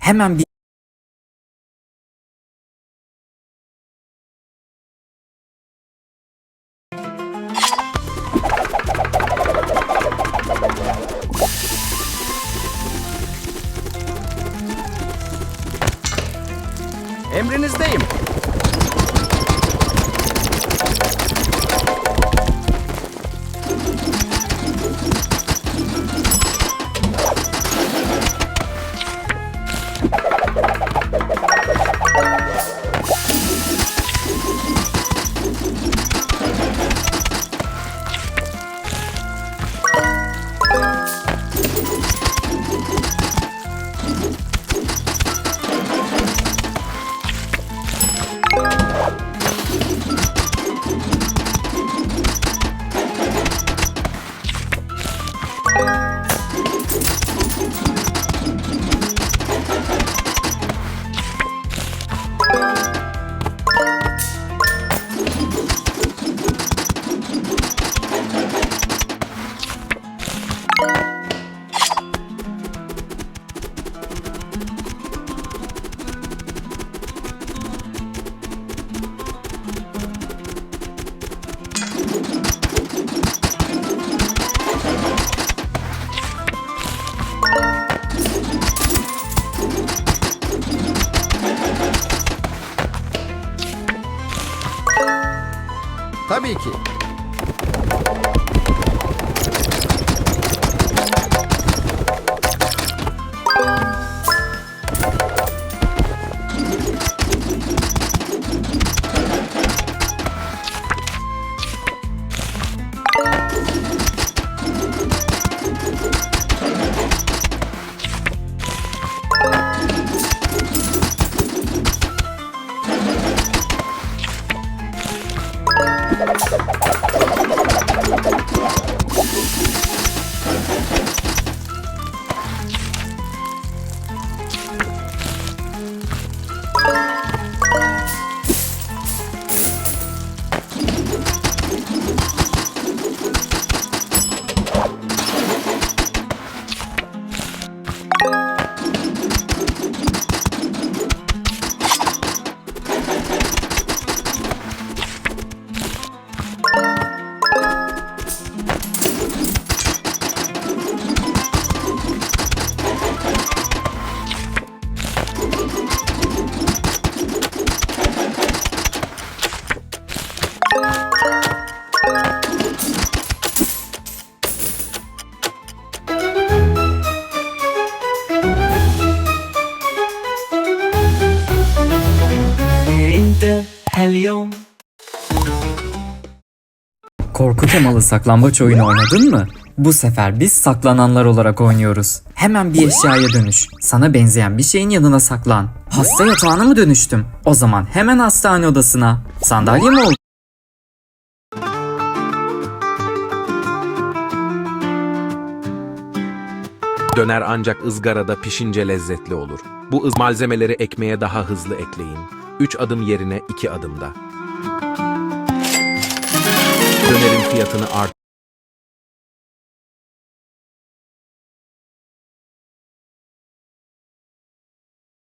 Hemen bir Emrinizdeyim. Tá, Mickey? Helyum korku temalı saklambaç oyunu oynadın mı? Bu sefer biz saklananlar olarak oynuyoruz. Hemen bir eşyaya dönüş. Sana benzeyen bir şeyin yanına saklan. Hasta yatağına mı dönüştüm? O zaman hemen hastane odasına. Sandalye mi oldu? Döner ancak ızgarada pişince lezzetli olur. Bu ız malzemeleri ekmeğe daha hızlı ekleyin. 3 adım yerine 2 adımda. Dönerin fiyatını art